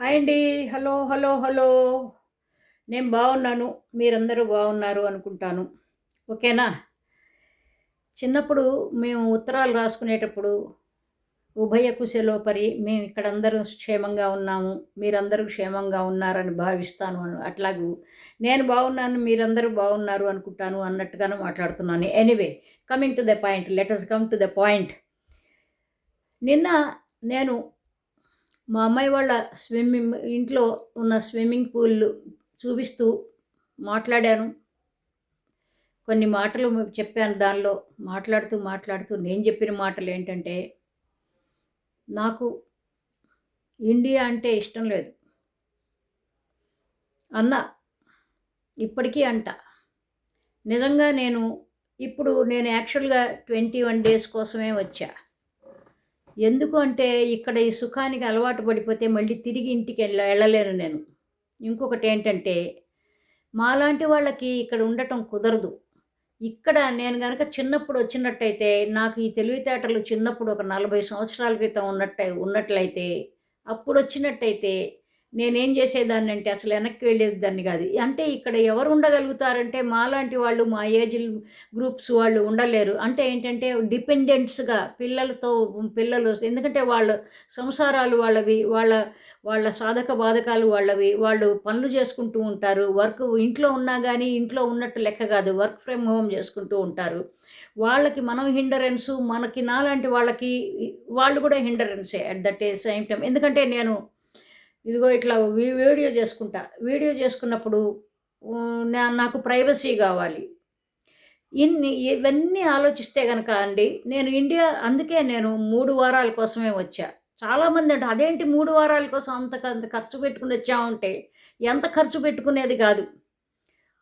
Hi అండి. Hello hello hello. నేను బాగున్నాను. మీరందరూ బాగున్నారు అనుకుంటాను. ఓకేనా? చిన్నప్పుడు మేము ఉత్తరాలు రాసుకునేటప్పుడు ఉభయ కుశలోపరి మేము ఇక్కడ అందరూ క్షేమంగా ఉన్నాము. మీరందరూ క్షేమంగా ఉన్నారని భావిస్తాను అను అట్లాగూ నేను బాగున్నాను మీరందరూ బాగున్నారు అనుకుంటాను అన్నట్టుగానే మాట్లాడుతున్నాను. Anyway coming to the point. Letters come to the point. నిన్న నేను మా అమ్మాయి వాళ్ళ స్విమ్మింగ్ ఇంట్లో ఉన్న స్విమ్మింగ్ పూల్ చూపిస్తూ మాట్లాడాను. కొన్ని మాటలు చెప్పాను దానిలో. మాట్లాడుతూ మాట్లాడుతూ నేను చెప్పిన మాటలు ఏంటంటే నాకు ఇండియా అంటే ఇష్టం లేదు. అన్న ఇప్పటికీ అంట. నిజంగా నేను ఇప్పుడు నేను యాక్చువల్గా ట్వంటీ వన్ డేస్ కోసమే వచ్చా. ఎందుకు అంటే ఇక్కడ ఈ సుఖానికి అలవాటు పడిపోతే మళ్ళీ తిరిగి ఇంటికి వెళ్ళ వెళ్ళలేను నేను. ఇంకొకటి ఏంటంటే మాలాంటి వాళ్ళకి ఇక్కడ ఉండటం కుదరదు. ఇక్కడ నేను కనుక చిన్నప్పుడు వచ్చినట్టయితే నాకు ఈ తెలివితేటలు చిన్నప్పుడు ఒక నలభై సంవత్సరాల క్రితం ఉన్నట్టు ఉన్నట్లయితే అప్పుడు వచ్చినట్టయితే నేనేం చేసేదాన్ని అంటే అసలు వెనక్కి వెళ్ళేదాన్ని కాదు. అంటే ఇక్కడ ఎవరు ఉండగలుగుతారంటే మాలాంటి వాళ్ళు మా ఏజ్ గ్రూప్స్ వాళ్ళు ఉండలేరు. అంటే ఏంటంటే డిపెండెంట్స్గా పిల్లలతో పిల్లలు ఎందుకంటే వాళ్ళ సంసారాలు వాళ్ళవి వాళ్ళ వాళ్ళ సాధక బాధకాలు వాళ్ళవి వాళ్ళు పనులు చేసుకుంటూ ఉంటారు. వర్క్ ఇంట్లో ఉన్నా కానీ ఇంట్లో ఉన్నట్టు లెక్క కాదు. వర్క్ ఫ్రమ్ హోమ్ చేసుకుంటూ ఉంటారు. వాళ్ళకి మనం హిండరెన్సు మనకి నాలాంటి వాళ్ళకి వాళ్ళు కూడా హిండరెన్సే అట్ దట్ సేమ్ టైం ఎందుకంటే నేను ఇదిగో ఇట్లా వీ- వీడియో చేసుకుంటా. వీడియో చేసుకున్నప్పుడు నా- నాకు ప్రైవసీ కావాలి. ఇన్ని ఇవన్నీ ఆలోచిస్తే కనుక అండి నేను ఇండియా అందుకే నేను మూడు వారాల కోసమే వచ్చా. చాలామంది అంటే అదేంటి మూడు వారాల కోసం అంత అంత ఖర్చు పెట్టుకుని వచ్చామంటే ఎంత ఖర్చు పెట్టుకునేది కాదు.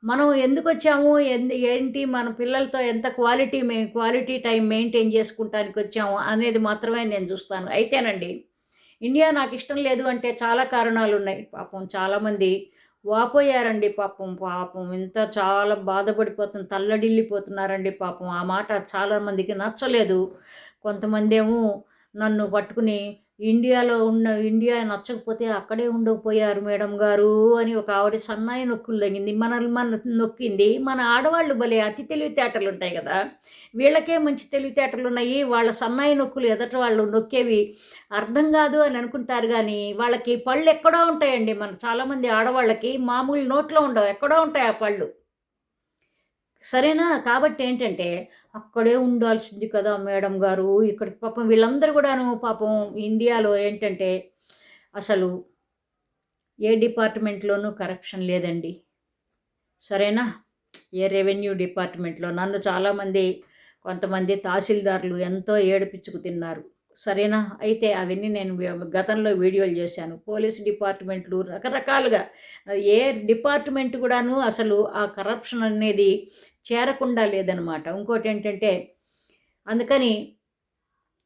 మనం ఎందుకు వచ్చాము? ఎందు ఏంటి? మన పిల్లలతో ఎంత క్వాలిటీ మే క్వాలిటీ టైం మెయింటైన్ చేసుకుంటానికి వచ్చాము? అనేది మాత్రమే నేను చూస్తాను. అయితేనండి ఇండియా నాకు ఇష్టం లేదు అంటే చాలా కారణాలు ఉన్నాయి పాపం చాలామంది వాపోయారండి పాపం. పాపం ఇంత చాలా బాధపడిపోతుంది తల్లడిల్లిపోతున్నారండి పాపం. ఆ మాట చాలామందికి నచ్చలేదు. కొంతమంది ఏమో నన్ను పట్టుకుని ఇండియాలో ఉన్న ఇండియా నచ్చకపోతే అక్కడే ఉండకపోయారు మేడం గారు అని ఒక ఆవిడ సన్నాయి నొక్కులు తగ్గింది మన మన నొక్కింది. మన ఆడవాళ్ళు భలే అతి తెలివితేటలు ఉంటాయి కదా. వీళ్ళకే మంచి తెలివితేటలు ఉన్నాయి. వాళ్ళ సన్నాయి నొక్కులు ఎదట వాళ్ళు నొక్కేవి అర్థం కాదు అని అనుకుంటారు కానీ వాళ్ళకి పళ్ళు ఎక్కడో ఉంటాయండి మన చాలామంది ఆడవాళ్ళకి. మామూలు నోట్లో ఉండవు. ఎక్కడో ఉంటాయి ఆ పళ్ళు. సరేనా? కాబట్టి ఏంటంటే అక్కడే ఉండాల్సింది కదా మేడం గారు. ఇక్కడ పాపం వీళ్ళందరూ కూడాను పాపం ఇండియాలో ఏంటంటే అసలు ఏ డిపార్ట్మెంట్లోనూ కరప్షన్ లేదండి. సరేనా? ఏ రెవెన్యూ డిపార్ట్మెంట్లో నన్ను చాలామంది కొంతమంది తహసీల్దార్లు ఎంతో ఏడిపించుకు తిన్నారు. సరేనా? అయితే అవన్నీ నేను గతంలో వీడియోలు చేశాను. పోలీస్ డిపార్ట్మెంట్లు రకరకాలుగా ఏ డిపార్ట్మెంట్ కూడాను అసలు ఆ కరప్షన్ అనేది చేరకుండా లేదనమాట ఇంకోటి ఏంటంటే అందుకని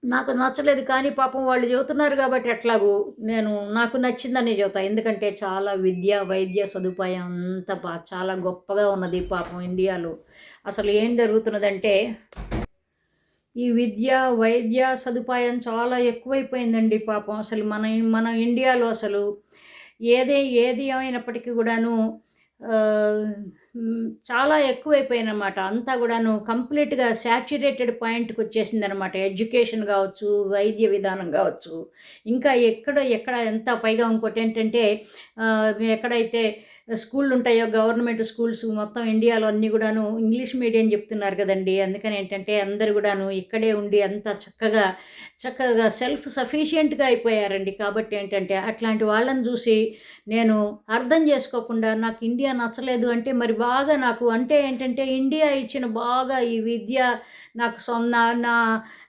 నాకు నచ్చలేదు. కానీ పాపం వాళ్ళు చెబుతున్నారు కాబట్టి ఎట్లాగూ నేను నాకు నచ్చిందని చెబుతా. ఎందుకంటే చాలా విద్య వైద్య సదుపాయం అంత బా చాలా గొప్పగా ఉన్నది పాపం ఇండియాలో. అసలు ఏం జరుగుతున్నదంటే ఈ విద్య వైద్య సదుపాయం చాలా ఎక్కువైపోయిందండి పాపం అసలు మన మన ఇండియాలో అసలు. ఏదే ఏది అయినప్పటికీ కూడాను చాలా ఎక్కువైపోయినమాట అంతా కూడాను కంప్లీట్గా శాచ్యురేటెడ్ పాయింట్కి వచ్చేసింది అనమాట ఎడ్యుకేషన్ కావచ్చు వైద్య విధానం కావచ్చు. ఇంకా ఎక్కడ ఎక్కడ ఎంత పైగా ఇంకోటి ఏంటంటే ఎక్కడైతే స్కూళ్ళు ఉంటాయో గవర్నమెంట్ స్కూల్స్ మొత్తం ఇండియాలో అన్నీ కూడాను ఇంగ్లీష్ మీడియం చెప్తున్నారు కదండి. అందుకని ఏంటంటే అందరు కూడాను ఇక్కడే ఉండి అంత చక్కగా చక్కగా సెల్ఫ్ సఫిషియెంట్గా అయిపోయారండి. కాబట్టి ఏంటంటే అట్లాంటి వాళ్ళని చూసి నేను అర్థం చేసుకోకుండా నాకు ఇండియా నచ్చలేదు అంటే మరి బాగా నాకు అంటే ఏంటంటే ఇండియా ఇచ్చిన బాగా ఈ విద్య నాకు సొన్న నా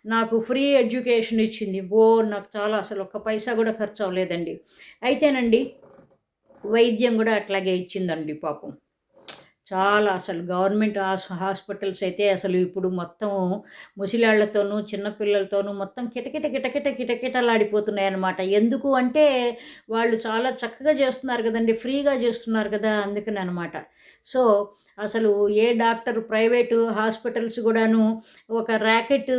నాకు ఫ్రీ ఎడ్యుకేషన్ ఇచ్చింది. ఓ నాకు చాలా అసలు ఒక్క పైసా కూడా ఖర్చు అవ్వలేదండి. అయితేనండి వైద్యం కూడా అట్లాగే ఇచ్చిందండి పాపం. చాలా అసలు గవర్నమెంట్ హాస్ హాస్పిటల్స్ అయితే అసలు ఇప్పుడు మొత్తం ముసిలాళ్ళతోనూ చిన్నపిల్లలతోనూ మొత్తం కిటకిట కిటకిట కిటకిటలాడిపోతున్నాయి అనమాట ఎందుకు అంటే వాళ్ళు చాలా చక్కగా చేస్తున్నారు కదండి ఫ్రీగా చేస్తున్నారు కదా అందుకని అనమాట సో అసలు ఏ డాక్టర్ ప్రైవేటు హాస్పిటల్స్ కూడాను ఒక ర్యాకెట్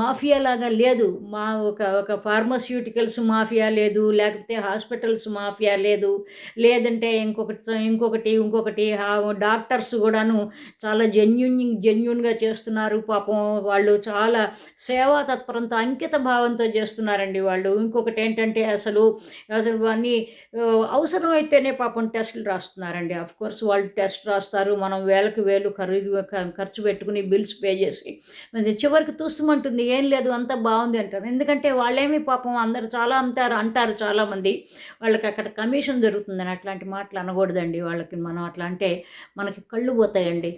మాఫియా లాగా లేదు. మా ఒక ఒక ఫార్మస్యూటికల్స్ మాఫియా లేదు లేకపోతే హాస్పిటల్స్ మాఫియా లేదు. లేదంటే ఇంకొకటి ఇంకొకటి ఇంకొకటి డాక్టర్స్ కూడాను చాలా జెన్యున్ జెన్యున్గా చేస్తున్నారు. పాపం వాళ్ళు చాలా సేవా తత్పరంతో అంకిత భావంతో చేస్తున్నారండి వాళ్ళు. ఇంకొకటి ఏంటంటే అసలు అసలు అన్నీ అవసరమైతేనే పాపం టెస్టులు రాస్తున్నారండి. అఫ్ కోర్స్ వాళ్ళు టెస్ట్ రాస్తారు మనం వేలకు వేలు ఖరీదు ఖర్చు పెట్టుకుని బిల్స్ పే చేసి చివరికి తూసుమంటుంది ఏం లేదు అంతా బాగుంది అంటారు. ఎందుకంటే వాళ్ళేమి పాపం అందరు చాలా అంటారు అంటారు చాలామంది వాళ్ళకి అక్కడ కమిషన్ జరుగుతుందని అట్లాంటి మాటలు అనకూడదండి. వాళ్ళకి మనం అట్లా అంటే మనకి కళ్ళు పోతాయండి.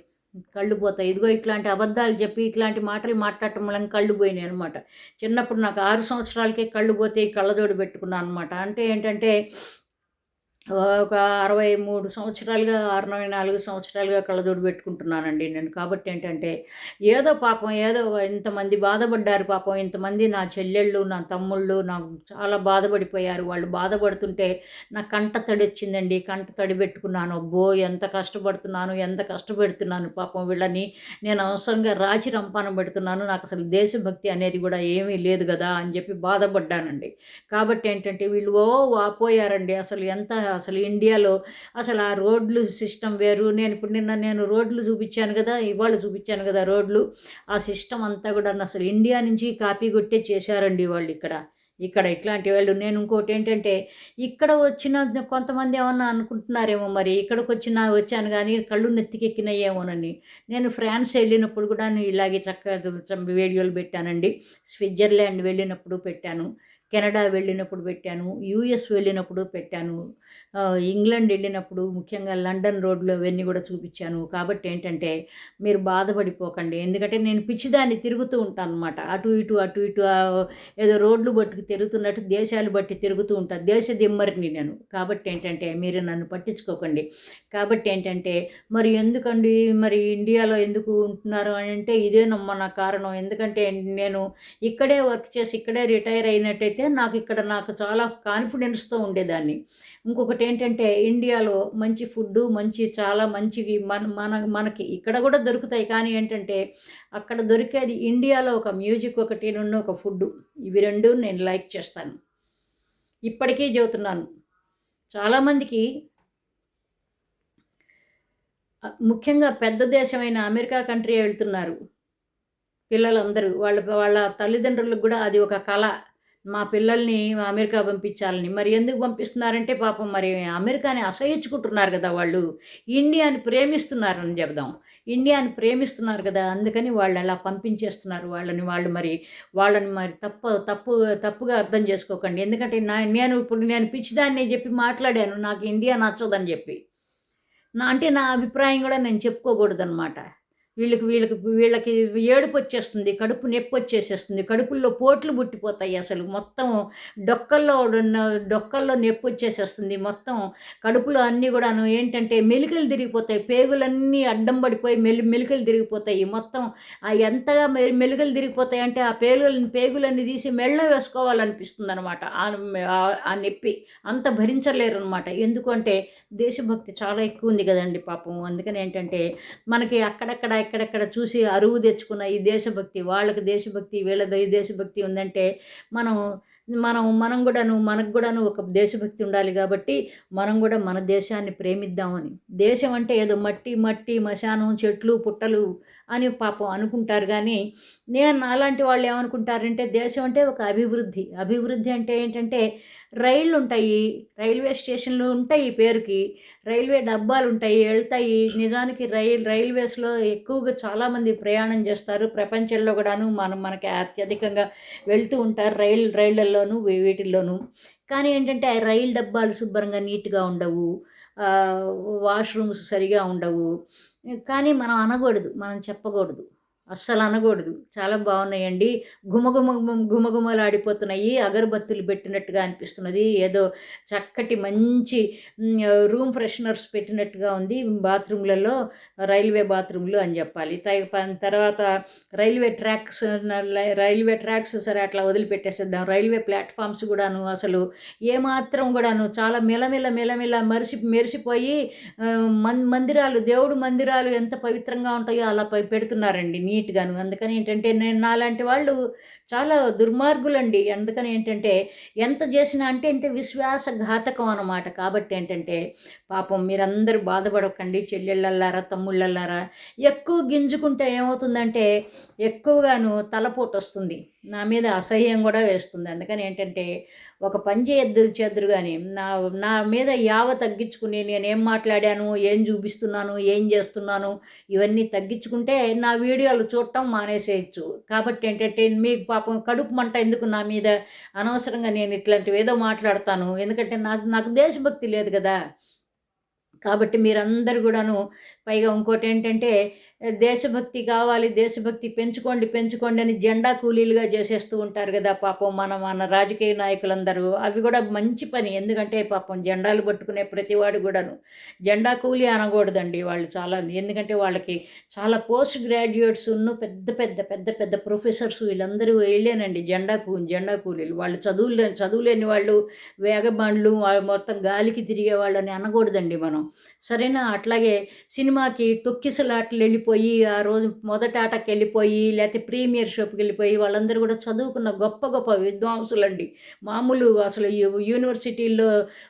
కళ్ళు పోతాయి. ఇదిగో ఇట్లాంటి అబద్ధాలు చెప్పి ఇట్లాంటి మాటలు మాట్లాడటం వల్ల కళ్ళు పోయినాయి అనమాట చిన్నప్పుడు నాకు ఆరు సంవత్సరాలకే కళ్ళు పోతే కళ్ళజోడు పెట్టుకున్నాను అనమాట అంటే ఏంటంటే ఒక అరవై మూడు సంవత్సరాలుగా అరవై నాలుగు సంవత్సరాలుగా కళ్ళజోడు పెట్టుకుంటున్నానండి నేను. కాబట్టి ఏంటంటే ఏదో పాపం ఏదో ఇంతమంది బాధపడ్డారు పాపం ఇంతమంది నా చెల్లెళ్ళు నా తమ్ముళ్ళు నాకు చాలా బాధపడిపోయారు. వాళ్ళు బాధపడుతుంటే నా కంట తడి వచ్చిందండి కంట తడి పెట్టుకున్నాను. అబ్బో ఎంత కష్టపడుతున్నాను ఎంత కష్టపెడుతున్నాను పాపం వీళ్ళని. నేను అవసరంగా రాచి రంపానం పెడుతున్నాను. నాకు అసలు దేశభక్తి అనేది కూడా ఏమీ లేదు కదా అని చెప్పి బాధపడ్డానండి. కాబట్టి ఏంటంటే వీళ్ళు ఓ వాపోయారండి అసలు ఎంత అసలు ఇండియాలో అసలు ఆ రోడ్లు సిస్టమ్ వేరు. నేను ఇప్పుడు నిన్న నేను రోడ్లు చూపించాను కదా ఇవాళ చూపించాను కదా రోడ్లు. ఆ సిస్టమ్ అంతా కూడా అసలు ఇండియా నుంచి కాపీ కొట్టే చేశారండి వాళ్ళు ఇక్కడ. ఇక్కడ ఇట్లాంటి వాళ్ళు. నేను ఇంకోటి ఏంటంటే ఇక్కడ వచ్చిన కొంతమంది ఏమన్నా అనుకుంటున్నారేమో మరి. ఇక్కడికి వచ్చిన వచ్చాను కానీ కళ్ళు నెత్తికెక్కినాయేమోనని. నేను ఫ్రాన్స్ వెళ్ళినప్పుడు కూడా ఇలాగే చక్కగా వీడియోలు పెట్టానండి. స్విట్జర్లాండ్ వెళ్ళినప్పుడు పెట్టాను. కెనడా వెళ్ళినప్పుడు పెట్టాను యూఎస్ వెళ్ళినప్పుడు పెట్టాను ఇంగ్లాండ్ వెళ్ళినప్పుడు ముఖ్యంగా లండన్ రోడ్లు అవన్నీ కూడా చూపించాను. కాబట్టి ఏంటంటే మీరు బాధపడిపోకండి. ఎందుకంటే నేను పిచ్చిదాన్ని తిరుగుతూ ఉంటాను అనమాట అటు ఇటు అటు ఇటు ఏదో రోడ్లు బట్టి తిరుగుతున్నట్టు దేశాలు బట్టి తిరుగుతూ ఉంటాను దేశ దిమ్మరిని నేను. కాబట్టి ఏంటంటే మీరు నన్ను పట్టించుకోకండి. కాబట్టి ఏంటంటే మరి ఎందుకండి? మరి ఇండియాలో ఎందుకు ఉంటున్నారు అని అంటే ఇదేనమ్మా నా కారణం. ఎందుకంటే నేను ఇక్కడే వర్క్ చేసి ఇక్కడే రిటైర్ అయినట్టయితే అయితే నాకు ఇక్కడ నాకు చాలా కాన్ఫిడెన్స్తో ఉండేదాన్ని. ఇంకొకటి ఏంటంటే ఇండియాలో మంచి ఫుడ్ మంచి చాలా మంచివి మన మన మనకి ఇక్కడ కూడా దొరుకుతాయి. కానీ ఏంటంటే అక్కడ దొరికేది ఇండియాలో ఒక మ్యూజిక్ ఒకటి నుండి ఒక ఫుడ్ ఇవి రెండు నేను లైక్ చేస్తాను. ఇప్పటికీ చెబుతున్నాను. చాలామందికి ముఖ్యంగా పెద్ద దేశమైన అమెరికా కంట్రీ వెళ్తున్నారు. పిల్లలందరూ. వాళ్ళ వాళ్ళ తల్లిదండ్రులకు కూడా అది ఒక కళ. మా పిల్లల్ని అమెరికా పంపించాలని. మరి ఎందుకు పంపిస్తున్నారంటే పాపం మరి అమెరికాని అసహించుకుంటున్నారు కదా వాళ్ళు. ఇండియాని ప్రేమిస్తున్నారని చెబుదాం. ఇండియాని ప్రేమిస్తున్నారు కదా అందుకని వాళ్ళు అలా పంపించేస్తున్నారు. వాళ్ళని వాళ్ళు మరి వాళ్ళని మరి తప్పు తప్పు తప్పుగా అర్థం చేసుకోకండి. ఎందుకంటే నా నేను ఇప్పుడు నేను పిచ్చిదాన్ని చెప్పి మాట్లాడాను. నాకు ఇండియా నచ్చదని చెప్పి. నా అంటే నా అభిప్రాయం కూడా నేను చెప్పుకోకూడదు అనమాట వీళ్ళకి వీళ్ళకి వీళ్ళకి ఏడుపు వచ్చేస్తుంది కడుపు నొప్పి వచ్చేసేస్తుంది కడుపుల్లో పోట్లు పుట్టిపోతాయి అసలు. మొత్తం డొక్కల్లో డొక్కల్లో నొప్పి వచ్చేసేస్తుంది. మొత్తం కడుపులో అన్నీ కూడాను ఏంటంటే మెలికలు తిరిగిపోతాయి. పేగులన్నీ అడ్డం పడిపోయి మెలి మెలికలు తిరిగిపోతాయి. మొత్తం ఎంతగా ఎంతగా మెలికలు తిరిగిపోతాయి అంటే ఆ పేగులని పేగులన్నీ తీసి మెళ్ళ వేసుకోవాలనిపిస్తుంది అనమాట ఆ నొప్పి అంత భరించలేరు అనమాట ఎందుకంటే దేశభక్తి చాలా ఎక్కువ ఉంది కదండి పాపం. అందుకని ఏంటంటే మనకి అక్కడక్కడ ఎక్కడెక్కడ చూసి అరువు తెచ్చుకున్న ఈ దేశభక్తి వాళ్ళకి దేశభక్తి వీళ్ళ ఈ దేశభక్తి ఉందంటే మనం మనం మనం కూడాను మనకు కూడాను ఒక దేశభక్తి ఉండాలి కాబట్టి మనం కూడా మన దేశాన్ని ప్రేమిద్దామని. దేశం అంటే ఏదో మట్టి మట్టి మశానం చెట్లు పుట్టలు అని పాపం అనుకుంటారు కానీ నేను అలాంటి వాళ్ళు ఏమనుకుంటారంటే దేశం అంటే ఒక అభివృద్ధి. అభివృద్ధి అంటే ఏంటంటే రైళ్ళు ఉంటాయి రైల్వే స్టేషన్లు ఉంటాయి పేరుకి. రైల్వే డబ్బాలు ఉంటాయి వెళ్తాయి నిజానికి రైల్ రైల్వేస్లో ఎక్కువగా చాలామంది ప్రయాణం చేస్తారు. ప్రపంచంలో కూడాను మనం మనకి అత్యధికంగా వెళ్తూ ఉంటారు రైల్ రైళ్ళలోనూ వీటిల్లోనూ. కానీ ఏంటంటే ఆ రైలు డబ్బాలు శుభ్రంగా నీట్గా ఉండవు. వాష్రూమ్స్ సరిగా ఉండవు. కానీ మనం అనకూడదు మనం చెప్పకూడదు. అస్సలు అనకూడదు. చాలా బాగున్నాయండి. గుమగుమ గుమగుమలాడిపోతున్నాయి అగరబత్తులు పెట్టినట్టుగా అనిపిస్తున్నది. ఏదో చక్కటి మంచి రూమ్ ఫ్రెషనర్స్ పెట్టినట్టుగా ఉంది బాత్రూమ్లలో రైల్వే బాత్రూమ్లు అని చెప్పాలి. తర్వాత రైల్వే ట్రాక్స్ రైల్వే ట్రాక్స్ సరే అట్లా వదిలిపెట్టేసేద్దాం. రైల్వే ప్లాట్ఫామ్స్ కూడాను అసలు ఏమాత్రం కూడాను చాలా మెలమెల మెలమెల మరిసి మెరిసిపోయి మన్ మందిరాలు దేవుడు మందిరాలు ఎంత పవిత్రంగా ఉంటాయో అలా పెడుతున్నారండి. నీట్గాను. అందుకని ఏంటంటే నేను నాలాంటి వాళ్ళు చాలా దుర్మార్గులండి. అందుకని ఏంటంటే ఎంత చేసినా అంటే ఇంత విశ్వాసఘాతకం అనమాట కాబట్టి ఏంటంటే పాపం మీరందరూ బాధపడకండి. చెల్లెళ్ళల్లారా తమ్ముళ్ళల్లారా ఎక్కువ గింజుకుంటే ఏమవుతుందంటే ఎక్కువగాను తలపోటు వస్తుంది నా మీద అసహ్యం కూడా వేస్తుంది. అందుకని ఏంటంటే ఒక పని చేయద్దు చేద్దరు కానీ నా నా మీద యావ తగ్గించుకుని నేనేం మాట్లాడాను ఏం చూపిస్తున్నాను ఏం చేస్తున్నాను ఇవన్నీ తగ్గించుకుంటే నా వీడియోలు చూడటం మానేసేయచ్చు. కాబట్టి ఏంటంటే మీకు పాపం కడుపు మంట ఎందుకు నా మీద? అనవసరంగా నేను ఇట్లాంటివి ఏదో మాట్లాడతాను. ఎందుకంటే నా నాకు దేశభక్తి లేదు కదా. కాబట్టి మీరందరూ కూడాను పైగా ఇంకోటి ఏంటంటే దేశభక్తి కావాలి దేశభక్తి పెంచుకోండి పెంచుకోండి అని జెండా కూలీలుగా చేసేస్తూ ఉంటారు కదా పాపం మన మన రాజకీయ నాయకులందరూ. అవి కూడా మంచి పని. ఎందుకంటే పాపం జెండాలు పట్టుకునే ప్రతివాడు కూడాను. జెండా కూలీ అనకూడదండి వాళ్ళు చాలా. ఎందుకంటే వాళ్ళకి చాలా పోస్ట్ గ్రాడ్యుయేట్స్ ఉన్న పెద్ద పెద్ద పెద్ద పెద్ద ప్రొఫెసర్స్ వీళ్ళందరూ వెళ్ళేనండి జెండా కూ జెండా కూలీలు. వాళ్ళు చదువులే చదువులేని వాళ్ళు వేగబండ్లు మొత్తం గాలికి తిరిగే వాళ్ళని అనకూడదండి మనం. సరేనా? అట్లాగే సినిమాకి తొక్కిసలాట్లు వెళ్ళిపో వెళ్ళిపోయి ఆ రోజు మొదటి ఆటకి వెళ్ళిపోయి లేకపోతే ప్రీమియర్ షోకి వెళ్ళిపోయి వాళ్ళందరూ కూడా చదువుకున్న గొప్ప గొప్ప విద్వాంసులండి. మామూలు అసలు యూనివర్సిటీల్లో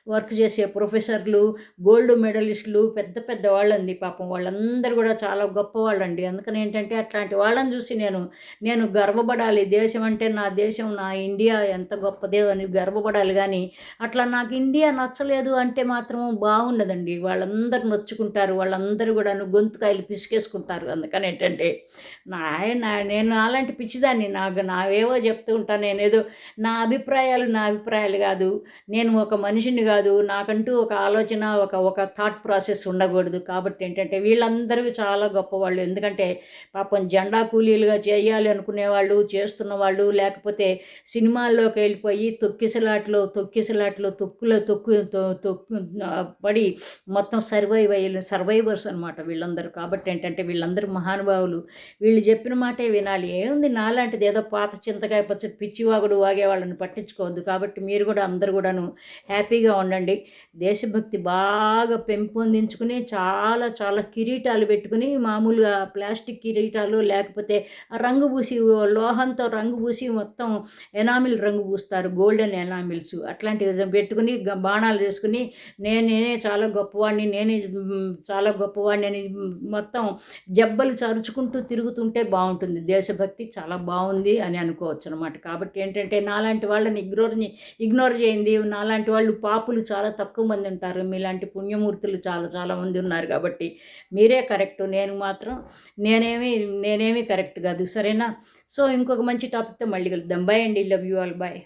వర్క్ చేసే ప్రొఫెసర్లు గోల్డ్ మెడలిస్టులు పెద్ద పెద్ద వాళ్ళండి పాపం. వాళ్ళందరూ కూడా చాలా గొప్ప వాళ్ళండి. అందుకని ఏంటంటే అట్లాంటి వాళ్ళని చూసి నేను నేను గర్వపడాలి. దేశం అంటే నా దేశం నా ఇండియా ఎంత గొప్పదే అని గర్వపడాలి కానీ అట్లా నాకు ఇండియా నచ్చలేదు అంటే మాత్రం బాగుండదండి. వాళ్ళందరూ నొచ్చుకుంటారు. వాళ్ళందరూ కూడా గొంతుకాయలు పిసికేసుకుంటారు. ఉంటారు అందుకని ఏంటంటే నా నేను అలాంటి పిచ్చిదాన్ని నాకు నావేవో చెప్తూ ఉంటాను నేనేదో నా అభిప్రాయాలు నా అభిప్రాయాలు కాదు. నేను ఒక మనిషిని కాదు. నాకంటూ ఒక ఆలోచన ఒక ఒక థాట్ ప్రాసెస్ ఉండకూడదు. కాబట్టి ఏంటంటే వీళ్ళందరూ చాలా గొప్పవాళ్ళు. ఎందుకంటే పాపం జెండా కూలీలుగా చేయాలి అనుకునేవాళ్ళు చేస్తున్న వాళ్ళు లేకపోతే సినిమాల్లోకి వెళ్ళిపోయి తొక్కిసలాట్లో తొక్కిసలాట్లో తొక్కులో తొక్కు తొక్కు పడి మొత్తం సర్వైవ్ అయ్యి సర్వైవర్స్ అనమాట వీళ్ళందరూ. కాబట్టి ఏంటంటే వీళ్ళందరూ మహానుభావులు. వీళ్ళు చెప్పిన మాటే వినాలి. ఏముంది నాలాంటిది? ఏదో పాత చింతకాయ పచ్చడి పిచ్చివాగుడు వాగే వాళ్ళని పట్టించుకోవద్దు. కాబట్టి మీరు కూడా అందరు కూడాను హ్యాపీగా ఉండండి. దేశభక్తి బాగా పెంపొందించుకుని చాలా చాలా కిరీటాలు పెట్టుకుని మామూలుగా ప్లాస్టిక్ కిరీటాలు లేకపోతే రంగు పూసి లోహంతో రంగు పూసి మొత్తం ఎనామిల్ రంగు పూస్తారు. గోల్డెన్ ఎనామిల్స్ అట్లాంటివి పెట్టుకుని బాణాలు చేసుకుని నేనే చాలా గొప్పవాడిని నేనే చాలా గొప్పవాడిని అని మొత్తం జబ్బలు చరుచుకుంటూ తిరుగుతుంటే బాగుంటుంది. దేశభక్తి చాలా బాగుంది అని అనుకోవచ్చు అనమాట కాబట్టి ఏంటంటే నాలాంటి వాళ్ళని ఇగ్నోర్ ఇగ్నోర్ చేయండి. నాలాంటి వాళ్ళు పాపులు చాలా తక్కువ మంది ఉంటారు. మీలాంటి పుణ్యమూర్తులు చాలా చాలా మంది ఉన్నారు కాబట్టి మీరే కరెక్ట్. నేను మాత్రం నేనేమి నేనేమి కరెక్ట్ కాదు. సరేనా? సో ఇంకొక మంచి టాపిక్తో మళ్ళీ కలుద్దాం. బై అండి. Love you all. బాయ్